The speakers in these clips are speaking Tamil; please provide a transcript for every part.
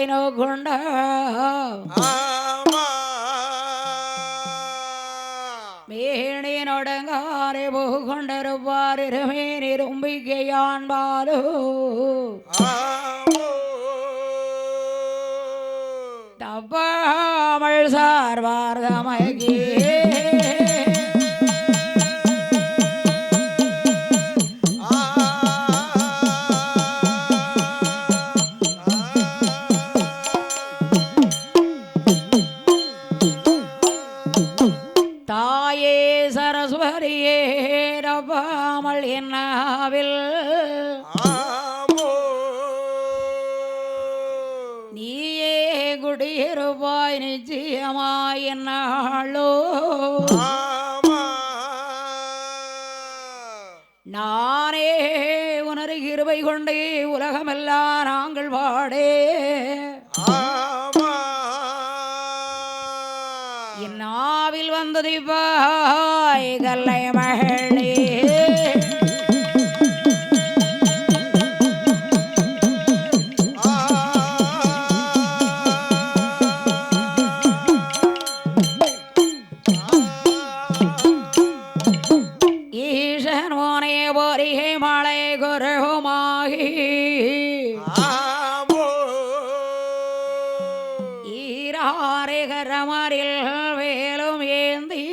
மண்டாமழராய் நோக்குண்ட ஆமா. மேனி நொடங்காரே புகொண்டிருப்பார் இருமேனி தும்பிக்கையான்பாலோ ஆமோ. தப்பாமல் சார்வார் ஆமோ நீயே குடியிருப்பாய் நிச்சயமாய் ஆமா நானே உனது கிருபை கொண்டே உலகமெல்லாம் நாங்கள் ஆமா என் நாவில் வந்தது பாய் கல்லை மகளே வேலும் ஏந்தி.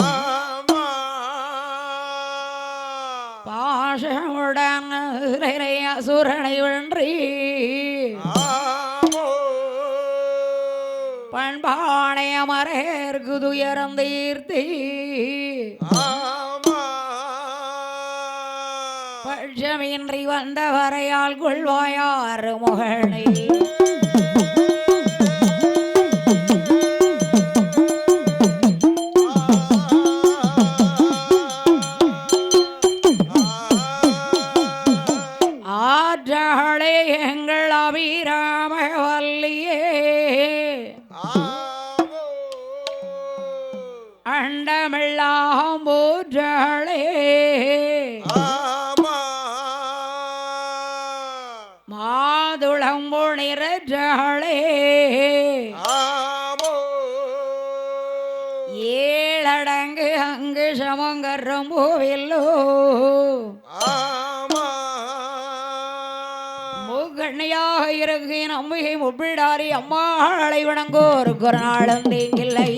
ஆமா. பாஷமுடன் அசுரனை வென்றி. பண்பானை அமரேற்கு துயரம் தீர்த்தி. ஆமா. பட்சமின்றி வந்தவரையால் கொள்வாயாறு முகனை ஆமோ. ஏழடங்கு அங்கு சமங்கரம் போவில்லோ. ஆமா. முகண்ணியாக இருக்கு நம்பிக்கை முப்பிடாரி அம்மாளை வணங்கோருக்கு ஒரு நாளும் தீங்கில்லையே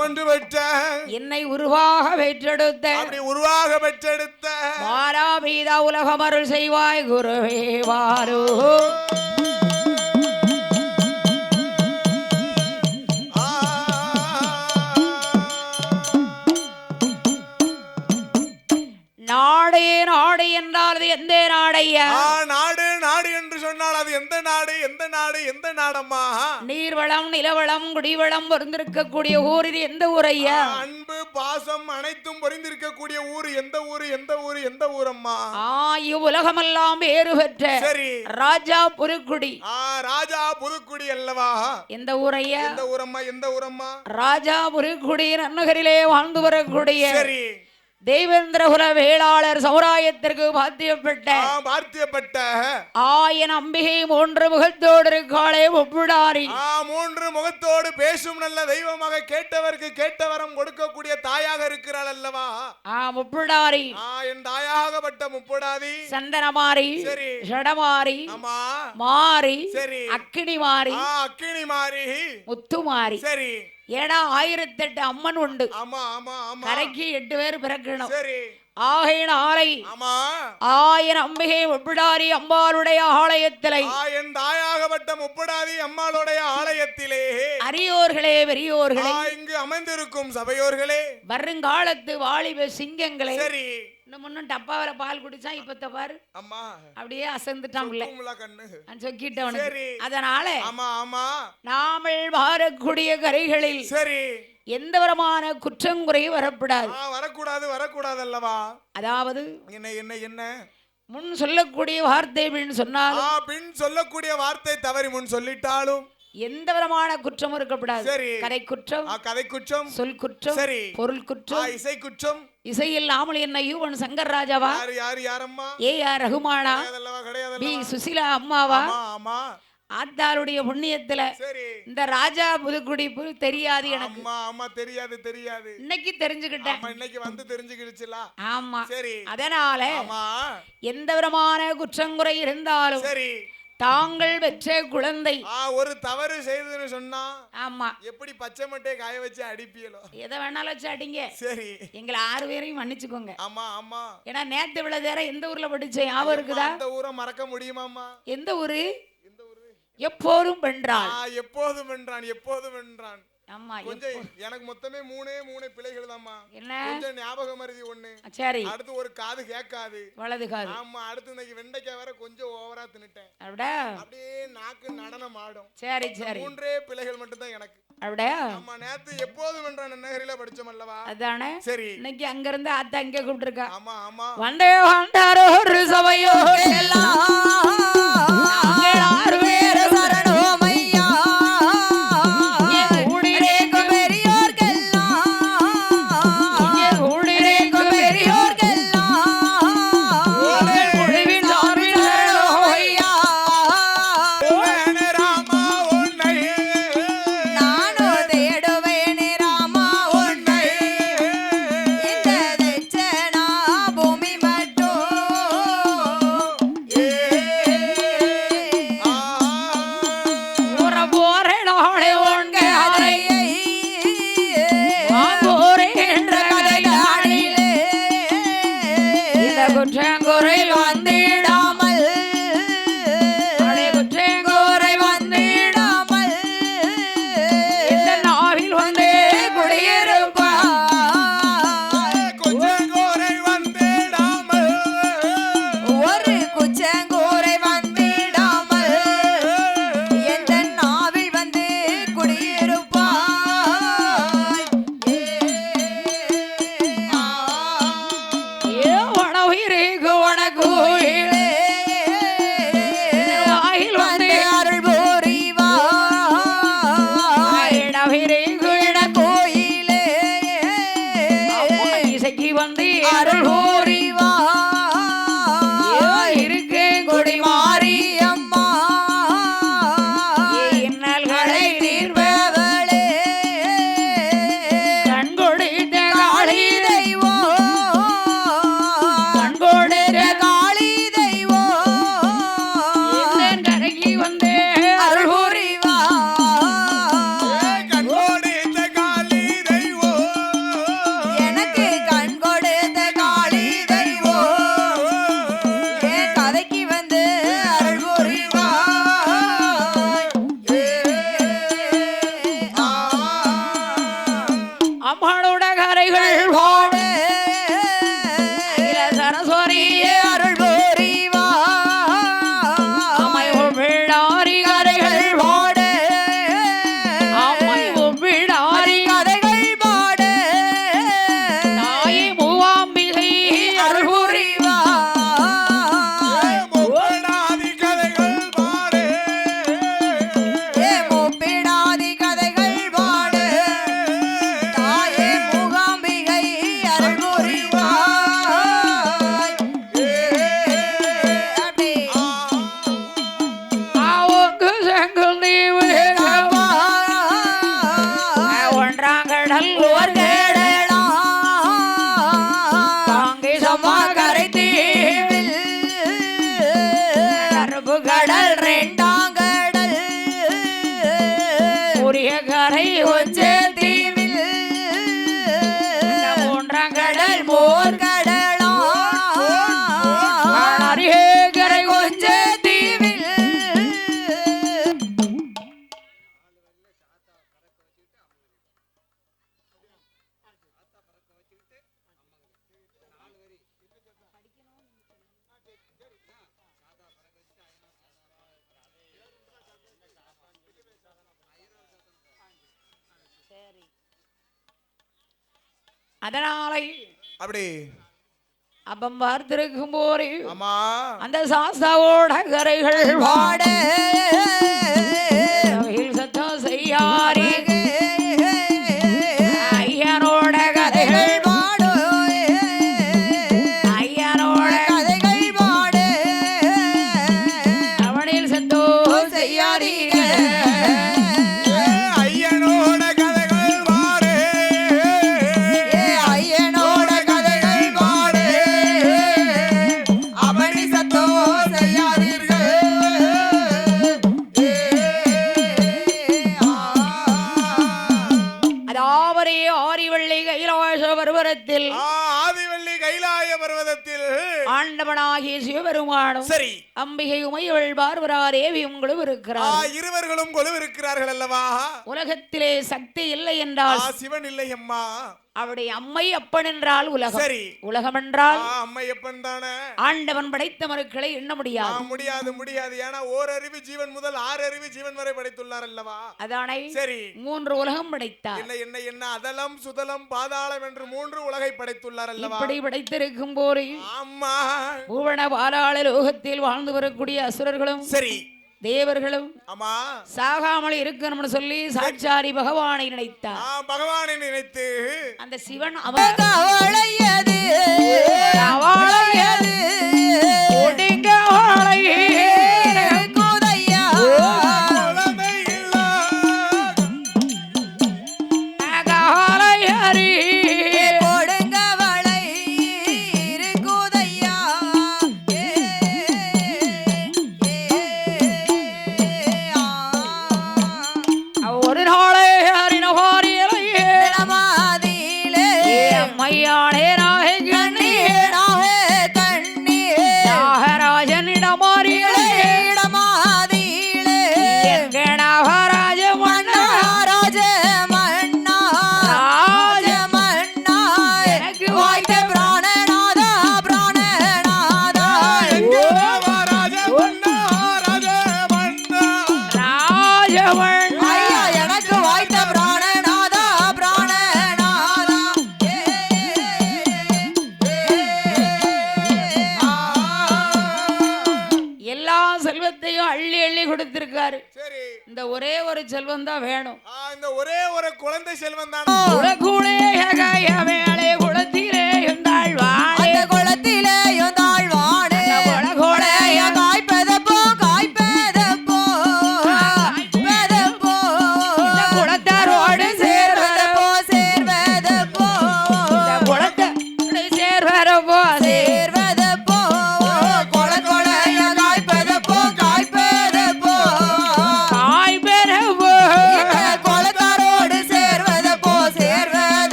சுமந்து பெற்ற என்னை உருவாக பெற்றெடுத்த. அப்படி உருவாக பெற்றெடுத்த. மாறாபீதா உலகமருள் செய்வாய் குருவே வாரோ. நாடே நாடு என்றால் அது எந்த நாடையா? நாடு நாடு என்று சொன்னால் அது எந்த நாடு எந்த நாடு எந்த நாடம்மா? நீர்வளம் நிலவளம் குடிவளம் பொருந்திருக்கக்கூடிய ஊர் இது எந்த ஊரையா? ஆ, அன்பு பாசம் அனைத்தும் பொறிந்திருக்கக்கூடிய ஊர் எந்த ஊர் எந்த ஊர் எந்த ஊரம்மா? ஆ இவ்வுலகமெல்லாம் வேறு பெற்ற சரி. ராஜா புதுக்குடி. ஆ ராஜா புதுக்குடி அல்லவா? எந்த ஊரையா? எந்த ஊரம்மா எந்த ஊரம்மா? ராஜா புதுக்குடி நன்னகரிலே வாழ்ந்து வரக்கூடிய சரி. தெய்வேந்திரகுல வேளாளர் சமுதாயத்திற்கு பாத்தியப்பட்ட ஆ பார்த்தியப்பட்ட ஆயன் அம்பிகை மூன்று முகத்தோடு இருக்காளே ஒப்புடாரி. மூன்று முகத்தோடு பேசும் நல்ல தெய்வமாக கேட்டவருக்கு கேட்ட வரம் கொடுக்கக்கூடிய தாயாக இருக்கிறாள் அல்லவா? ஆ முப்புடாரி என் தாயாகப்பட்ட முப்படாதி. சந்தனமாரி சரி. ஷடமாரி ஆமா. மாரி சரி. அக்கினி மாரி ஆ அக்கினி மாறி முத்துமாரி. சரி. ஏடா ஆயிரத்தெட்டு அம்மன் உண்டு. கரைக்கு எட்டு பேர் பிறக்கணும். சரி ஆகையின் ஆலை ஆமா. ஆயிரம் அம்பிகை ஒப்பிடாரி அம்பாளுடைய ஆலயத்திலே. என் தாயாகப்பட்ட முப்படாதி அம்மாளுடைய ஆலயத்திலே. அரியோர்களே பெரியோர்களே இங்கு அமைந்திருக்கும் சபையோர்களே. வருங்காலத்து வாலிப சிங்கங்களே. சரி. இன்னும் முன்னும் டப்பாவில பால் குடிச்சா இப்பத்த பாரு. அம்மா. அப்படியே சொக்கிட்டவனுக்கு. சரி. அதனால ஆமா ஆமா. நாமல் வாரக்கூடிய கரைகளில் சரி. எந்த விதமான குற்றங்குறை வரப்படாது ஆ வரக்கூடாது வரக்கூடாது அல்லவா அதாவது என்ன என்ன என்ன? முன் சொல்லக்கூடிய வார்த்தை அப்படின்னு சொன்னால் ஆ பின் சொல்லக்கூடிய வார்த்தை தவறி முன் சொல்லிட்டாலும். எந்த விதமான குற்றம் இருக்கப்படாது சரி. கரை குற்றம் கதை குற்றம் சொல் குற்றம் சரி. பொருள் குற்றம் இசை குற்றம் இசையில் நாமல் என்ன யூவன் சங்கர் ராஜாவா? யாரு யாரு யாரம்மா? ஏ ஆர் ரகுமானா? பி சுசிலா அம்மாவா? ஆமா. ஆத்தாளுடைய புண்ணியத்துல சரி. இந்த ராஜா புதுக்குடிப்பு தெரியாது எனக்கு. ஆமா ஆமா தெரியாது தெரியாது. இன்னைக்கு தெரிஞ்சுக்கிட்டேன். இன்னைக்கு வந்து தெரிஞ்சுக்கிடுச்சுல? ஆமா. சரி. அதனால எந்த விதமான குற்றங்குறை இருந்தாலும் சரி. தாங்கள் பெற்ற குழந்தை. ஒரு தவறு செய்துன்னு சொன்னா ஆமா. எப்படி பச்சை மட்டையை காய வச்சு அடிப்பியலோ எதை வேணாலும் வச்சு அடிங்க. சரி. எங்களை ஆறு பேரையும் மன்னிச்சுக்கோங்க. ஆமா ஆமா. ஏன்னா நேத்து விழ எந்த ஊர்ல படிச்சேன்? ஞாபகம் இருக்குதா? அந்த ஊரை மறக்க முடியுமாம்மா? எந்த ஊரு? எப்போதும் வென்றாள். ஆ எப்போதும் வென்றான் எப்போதும் வென்றான். ஆமா கொஞ்சம் எனக்கு மொத்தமே மூணே மூணு பிள்ளைகள் தான்மா என்ன? கொஞ்சம் ஞாபகம் மருதி ஒண்ணு சரி. அடுத்து ஒரு காது கேட்காது. வலது காது. ஆமா அடுத்து இன்னைக்கு வெண்டைக்காய் வேற கொஞ்சம் ஓவரா தின்னுட்டேன். அப்படியா அப்படியே நாக்கு நடனம் ஆடும். சரி சரி. மூன்றே பிள்ளைகள் மட்டும் தான் எனக்கு. அப்படியா ஆமா நேத்து எப்போதும் வென்றான் நகரில படிச்சோம் அல்லவா? அதானே? சரி. இன்னைக்கு அங்க இருந்து அத்தை இங்க கூப்பிட்டுருக்கா. ஆமா ஆமா. வந்தே வந்தாரோ ஒரு சபையோ நாங்கள் அதனாலே அப்படி. அப்பம் பார்த்திருக்கும் ஆமா. அந்த சாஸ்தாவோட கரைகள் பாட ஆண்டவனாகிய சிவபெருமானும் சரி. அம்பிகை உமையவள் பார்வரா தேவி உங்களும் இருக்கிறார் இருவர்களும் கொலுவிருக்கிறார்கள் அல்லவா? உலகத்திலே சக்தி இல்லை என்றால் சிவன் இல்லை அம்மா. அவருடைய அம்மை அப்பன் என்றால் உலகம். சரி. உலகம் என்றால் ஆ, அம்மையப்பன் தானே. ஆண்டவன் படைத்த மருக்களை எண்ண முடியாது. முடியாது முடியாது. ஏன்னா ஓரறிவு ஜீவன் முதல் ஆறு அறிவு ஜீவன் வரை படைத்துள்ளார் அல்லவா? அதானை சரி. மூன்று உலகம் படைத்தார். என்ன என்ன என்ன? அதலம் சுதலம் பாதாளம் என்று மூன்று உலகை படைத்துள்ளார் அல்லவா? இப்படி படைத்திருக்கும் போது ஆமா. பூவன பாலாள லோகத்தில் வாழ்ந்து வரக்கூடிய அசுரர்களும் சரி. தேவர்களும் ஆமா சாகாமல் இருக்கணும்னு சொல்லி சாட்சாரி பகவானை நினைத்தார். ஆ, பகவானை நினைத்து. அந்த சிவன் அவன் கவலையது கவலையது. ஒடுங்க. குதையா. செல்வத்தையும் அள்ளி அள்ளி கொடுத்திருக்காரு. சரி. இந்த ஒரே ஒரு செல்வம் தான் வேணும். ஆ, இந்த ஒரே ஒரு குழந்தை செல்வன் தானே. இருந்தாள் வாழே. அந்த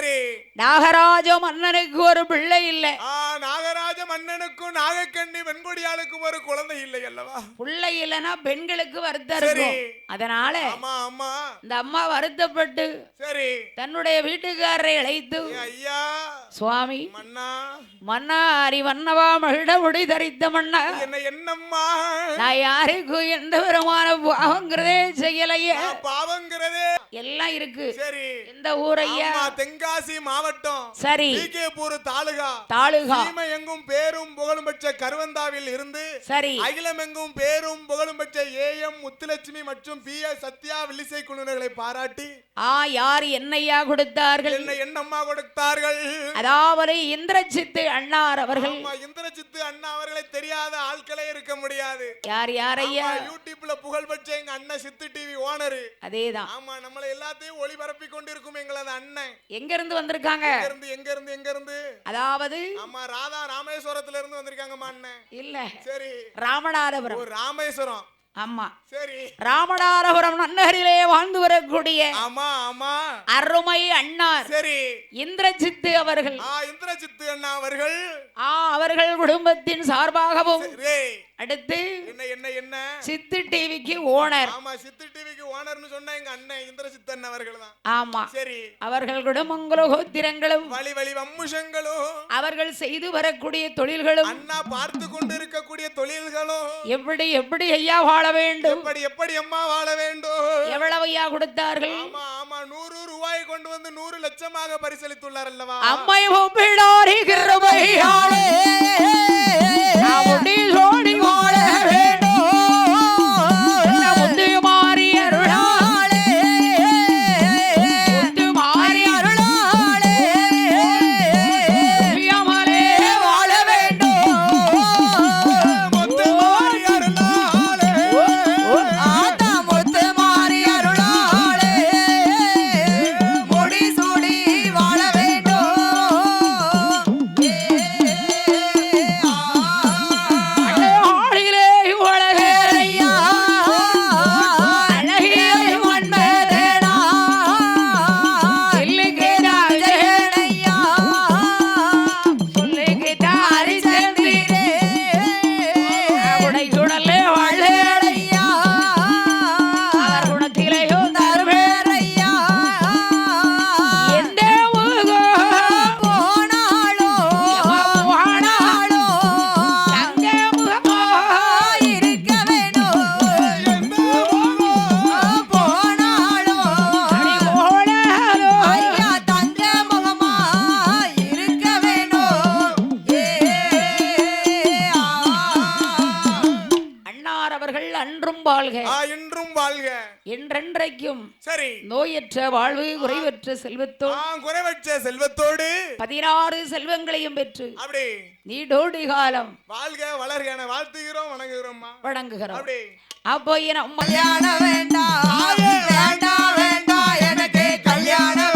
சரி நாகராஜ மன்னனுக்கு ஒரு பிள்ளை இல்லை. நாகராஜ மன்னனுக்கும் நாகக்கண்ணி வெண்கொடியாளுக்கும் ஒரு குழந்தை இல்லை அல்லவா? பிள்ளை இல்லைன்னா பெண்களுக்கு வருத்தம். இருக்கும். அதனால இந்த அம்மா வருத்தப்பட்டு சரி. தன்னுடைய வீட்டுக்காரரை அழைத்து ஐயா. சுவாமி மன்னா. மன்னாரி வண்ணவா மகிழ முடி தரித்த மன்னா. என்ன என்னம்மா? நான் யாருக்கும் எந்த விதமான பாவங்கிறதே செய்யலையே. பாவங்கிறதே எல்லாம் இருக்கு. சரி. எந்த ஊரையா ஆமா தென்காசி மாவட்டம். சரி. டிகேபூர் தாலுகா. தாலுகா. சீமை எங்கும் பேரும் புகழும் பெற்ற கருவந்தாவில் இருந்து சரி. அகிலம் எங்கும் பேரும் புகழும் பெற்ற ஏஎம் முத்துலட்சுமி மற்றும் பி எஸ் சத்யா வில்லிசை குழுவினர்களை பாராட்டி ஆ யார் என்னையா கொடுத்தார்கள்? என்ன என்னம்மா கொடுத்தார்கள்? அதாவது இந்திரஜித்து அண்ணார் அவர்கள். இந்திரஜித்து அண்ணா அவர்களை தெரியாத ஆட்களே இருக்க முடியாது. யார் யாரையா ஆமா, யூடியூப்ல புகழ் பெற்ற எங்க அண்ணன் சித்து டிவி ஓனரு. அதேதான். ஆமா நம்மள எல்லாத்தையும் ஒளிபரப்பி கொண்டிருக்கும் எங்களது அண்ணன். எங்க இருந்து வந்திருக்காங்க? எங்க இருந்து எங்க இருந்து எங்க இருந்து அதாவது ஆமா ராதா ராமேஸ்வரத்துல இருந்து வந்திருக்காங்கம்மா அண்ணன். இல்ல சரி. ராமநாதபுரம். ராமேஸ்வரம். ஆமா. சரி. ராமநாதபுரம் நன்னகரிலே வாழ்ந்து வரக்கூடிய ஆமா ஆமா. அருமை அண்ணார் சரி. இந்திரஜித்து அவர்கள். ஆ இந்திரஜித்து அண்ணா அவர்கள். ஆ அவர்கள் குடும்பத்தின் சார்பாகவும் சரி. அடுத்து என்ன என்ன என்ன? சித்து டிவிக்கு ஓனர். ஆமா சித்து டிவிக்கு ஓனர்னு சொன்ன எங்க அண்ணன் இந்திரஜித்து அண்ணன் அவர்கள் தான் ஆமா. சரி. அவர்கள் குடும்பங்களும் கோத்திரங்களும் வழி வழி வம்முஷங்களும். அவர்கள் செய்து வரக்கூடிய தொழில்களும் அண்ணா பார்த்து கொண்டு இருக்கக்கூடிய தொழில்களும். எப்படி எப்படி ஐயா வாழ வேண்டும்? எப்படி எப்படி அம்மா வாழ வேண்டும்? எவ்வளவு ஐயா கொடுத்தார்கள்? ஆமா ஆமா. நூறு ரூபாய் கொண்டு வந்து நூறு லட்சமாக பரிசளித்துள்ளார் அல்லவா? அம்மை ஒப்பிடாரி கிருபையாளே நாமுடி சோடி வாழ என்றென்றைக்கும் சரி. நோயற்ற வாழ்வு குறைவற்ற செல்வத்தோ ஆ குறைவற்ற செல்வத்தோடு பதினாறு செல்வங்களையும் பெற்று அப்படி. நீடோடி காலம் வாழ்க வளர்க என வாழ்த்துகிறோம் வணங்குகிறோம். அப்படி. அப்போ என் கல்யாணம் வேண்டாம் வேண்டாம் வேண்டாம் எனக்கு கல்யாணம்